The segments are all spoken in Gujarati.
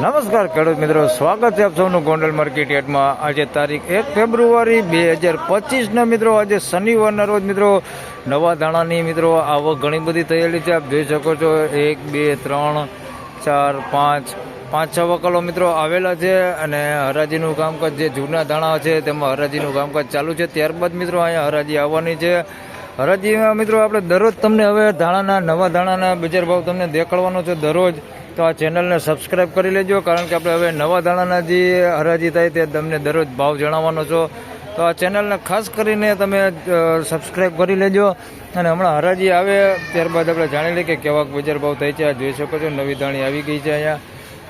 નમસ્કાર ખેડૂત મિત્રો, સ્વાગત છે આપ સૌનું ગોંડલ માર્કેટ યાર્ડમાં. આજે તારીખ એક ફેબ્રુઆરી બે હજાર પચીસના મિત્રો, આજે શનિવારના રોજ મિત્રો, નવા દાણાની મિત્રો, આવક ઘણી બધી થયેલી છે. આપ જોઈ શકો છો, એક, બે, ત્રણ, ચાર, પાંચ પાંચ, છ વકલો મિત્રો આવેલા છે અને હરાજીનું કામકાજ જે જૂના દાણા છે, તેમાં હરાજીનું કામકાજ ચાલુ છે. ત્યારબાદ મિત્રો અહીંયા હરાજી આવવાની છે. હરાજીમાં મિત્રો, આપણે દરરોજ તમને હવે ધાણાના, નવા ધાણાના બજાર ભાવ તમને દેખાડવાનો છે દરરોજ. તો આ ચેનલને સબસ્ક્રાઈબ કરી લેજો, કારણ કે આપણે હવે નવા દાણાના જે હરાજી થાય તે તમને દરરોજ ભાવ જણાવવાનો છો. તો આ ચેનલને ખાસ કરીને તમે સબસ્ક્રાઈબ કરી લેજો અને હમણાં હરાજી આવે ત્યારબાદ આપણે જાણી લઈએ કે કેવા બજાર ભાવ થાય છે. આ જોઈ શકો છો, નવી દાણી આવી ગઈ છે અહીંયા.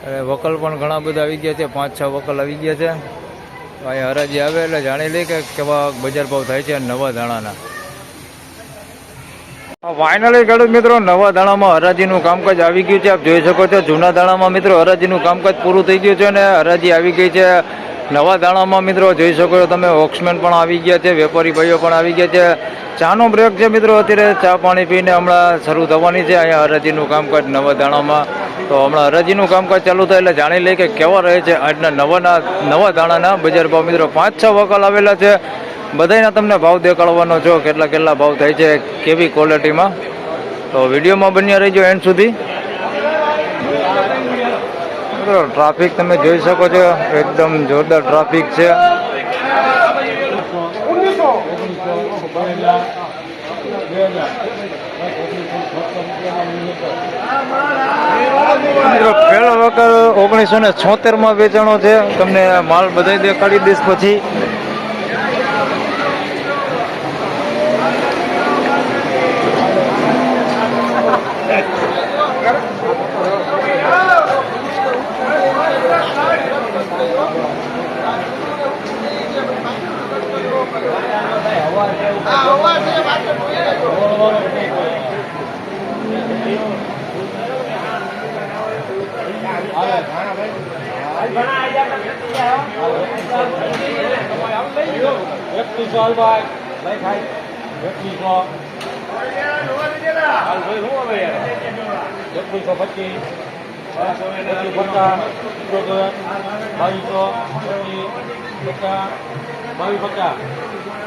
અને વકલ પણ ઘણા બધા આવી ગયા છે, પાંચ છ વકલ આવી ગયા છે. અહીંયા હરાજી આવે એટલે જાણી લઈએ કે કેવા બજાર ભાવ થાય છે નવા દાણાના. ફાઇનલી ખેડૂત મિત્રો નવા દાણામાં હરાજીનું કામકાજ આવી ગયું છે. આપ જોઈ શકો છો, જૂના દાણામાં મિત્રો હરાજીનું કામકાજ પૂરું થઈ ગયું છે અને હરાજી આવી ગઈ છે. નવા દાણામાં મિત્રો જોઈ શકો છો તમે, વોક્સમેન પણ આવી ગયા છે, વેપારી ભાઈઓ પણ આવી ગયા છે. ચાનો બ્રેક છે મિત્રો, અત્યારે ચા પાણી પીને હમણાં શરૂ થવાની છે. અહીંયા હરાજીનું કામકાજ નવા દાણામાં. તો હમણાં હરાજીનું કામકાજ ચાલુ થાય એટલે જાણી લઈએ કે કેવા રહે છે. આજના નવાના, નવા દાણાના બજાર ભાવ મિત્રો પાંચ છ વકલ આવેલા છે. બધાના તમને ભાવ દેખાડવાનો છો કેટલા કેટલા ભાવ થાય છે, કેવી ક્વોલિટીમાં તો વિડીયોમાં બન્યા રહીજો એન્ડ સુધી. ટ્રાફિક તમે જોઈ શકો છો, એકદમ જોરદાર ટ્રાફિક છે. પહેલો વખત ઓગણીસો ને છોતેરમાં વેચાણો છે. તમને માલ બધાય દેખાડી દઈશ પછી. એકવીસો હાલભાઈ લઈ ખાઈ એકવીસો હાલ ભાઈ શું હવે યાર એકવીસો પચીસ પચીસ પચાસ ઇઠોતેર બાવીસો પચીસ પચાસ બાવીસ પચાસ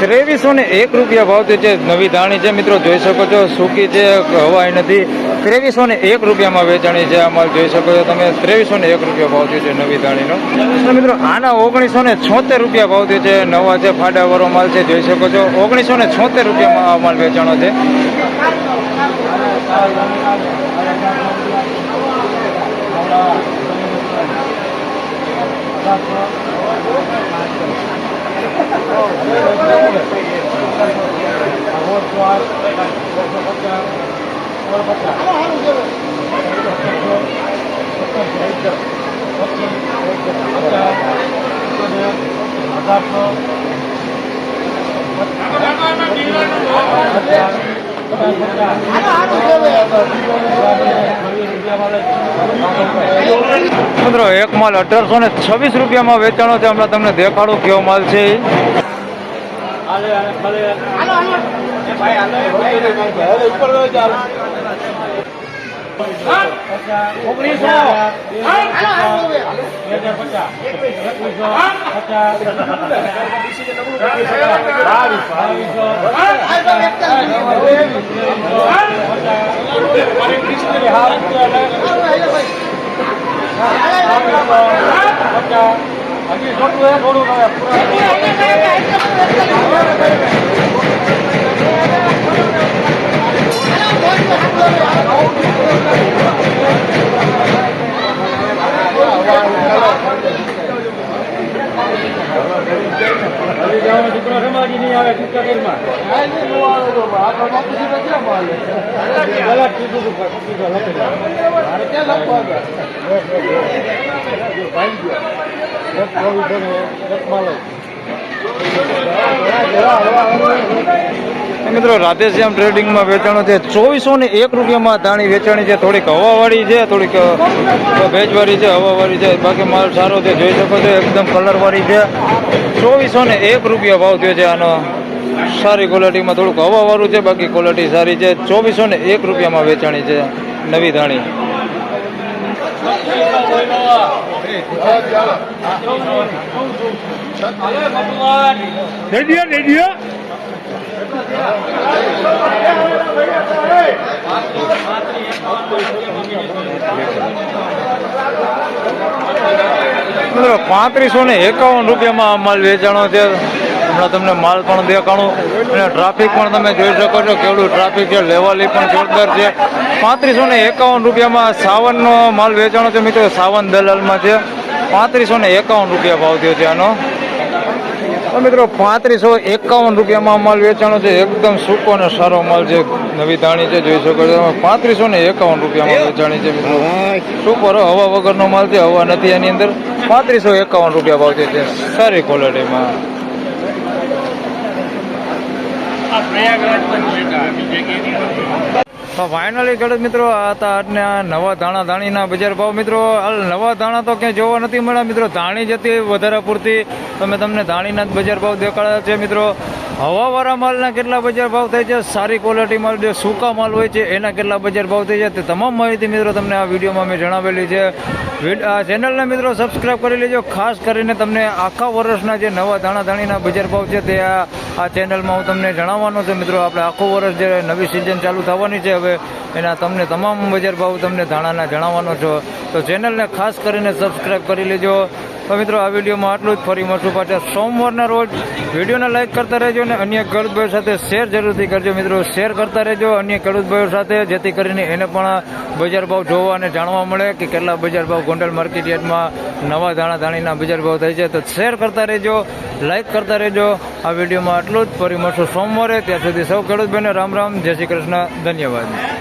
ત્રેવીસો ને એક રૂપિયા ભાવ છે નવી ધાણી છે. મિત્રો, જોઈ શકો છો, સૂકી છે, હવાઈ નથી. ત્રેવીસો ને એક રૂપિયામાં વેચાણી છે અમારે જોઈ શકો છો તમે ત્રેવીસો ને એક રૂપિયા ભાવ છે નવી ધાણીનો. મિત્રો, આના ઓગણીસો ને છોતેર રૂપિયા ભાવ છે નવા છે, ફાડાવાળો માલ છે. જોઈ શકો છો ઓગણીસો ને છોતેર રૂપિયામાં આ માલ વેચાણો છે. મિત્રો એક માલ અઢારસો ને છવ્વીસ રૂપિયામાં વેચાણો છે. હમણાં તમને દેખાડો કેવો માલ છે. ઓગણીસો હજી થોડું પૂરા મિત્રો, રાધેશ્યામ ટ્રેડિંગમાં વેચાણો છે. ચોવીસો ને એક રૂપિયામાં ધાણી વેચાણી છે. થોડીક હવાવાળી છે, થોડીક ભેજવાળી છે, હવાવાળી છે. બાકી માલ સારો છે. જોઈ શકો છો, એકદમ કલરવાળી છે. ચોવીસો ને એક રૂપિયા ભાવ થયો છે આનો. સારી ક્વોલિટીમાં થોડુંક હવાવાળું છે બાકી ક્વોલિટી સારી છે. ચોવીસો ને એક રૂપિયામાં વેચાણી છે નવી ધાણી. મિત્રો પાંત્રીસો ને એકાવન રૂપિયામાં માલ વેચાણો છે. હમણાં તમને માલ પણ દેખાણું અને ટ્રાફિક પણ તમે જોઈ શકો છો, કેવડું ટ્રાફિક છે, લેવાલી પણ જોરદાર છે. પાંત્રીસો ને એકાવન રૂપિયામાં સાવનનો માલ વેચાણો છે, મિત્રો સાવન દલાલમાં છે. પાંત્રીસો ને એકાવન રૂપિયા ભાવ થયો છે આનો. મિત્રો પાંત્રીસો એકાવન રૂપિયામાં માલ વેચાણો છે, એકદમ સૂકો અને સારો માલ છે, નવી ધાણી છે, જોઈ શકો છો. પાંત્રીસો ને એકાવન રૂપિયામાં વેચાણી છે, મિત્રો. સુપર હવા વગરનો માલ છે, હવા નથી એની અંદર. પાંત્રીસો એકાવન રૂપિયા ભાવ છે, સારી ક્વોલિટીમાં प्रयागराज पर मिलेगा बीजेपी તો ફાઇનલી ખેડૂત મિત્રો, આ હતા નવા ધાણા ધાણીના બજાર ભાવ મિત્રો. હાલ નવા ધાણા તો ક્યાંય જોવા નથી મળ્યા મિત્રો. ધાણી જતી વધારે પૂરતી તમે તમને ધાણીના જ બજાર ભાવ દેખાડ્યા છે મિત્રો. હવાવાળા માલના કેટલા બજાર ભાવ થાય છે? સારી ક્વોલિટી માલ જે સૂકા માલ હોય છે, એના કેટલા બજાર ભાવ થાય છે? તે તમામ માહિતી મિત્રો તમને આ વિડીયોમાં મેં જણાવેલી છે. આ ચેનલને મિત્રો સબસ્ક્રાઇબ કરી લેજો. ખાસ કરીને તમને આખા વર્ષના જે નવા ધાણા ધાણીના બજાર ભાવ છે, તે આ ચેનલમાં હું તમને જણાવવાનો છું મિત્રો. આપણે આખું વર્ષ જે નવી સિઝન ચાલુ થવાની છે હવે એના તમને તમામ બજાર ભાવ તમને ધાણાના જણાવવાનો છો. તો ચેનલને ખાસ કરીને સબસ્ક્રાઈબ કરી લેજો. તો મિત્રો, આ વિડીયોમાં આટલું જ. ફરી મળશું પાછા સોમવારના રોજ. વિડીયોને લાઇક કરતા રહેજો અને અન્ય ખેડૂતભાઈઓ સાથે શેર જરૂરથી કરજો મિત્રો. શેર કરતા રહેજો અન્ય ખેડૂતભાઈઓ સાથે, જેથી કરીને એને પણ બજાર ભાવ જોવા અને જાણવા મળે કે કેટલા બજાર ભાવ ગોંડલ માર્કેટ યાર્ડમાં નવા ધાણા ધાણીના બજાર ભાવ થાય છે. તો શેર કરતા રહેજો લાઇક કરતા રહેજો. આ વિડીયોમાં આટલું જ. ફરી મળશું સોમવારે. ત્યાં સુધી સૌ ખેડૂતભાઈને રામ રામ. જય શ્રી કૃષ્ણ. ધન્યવાદ.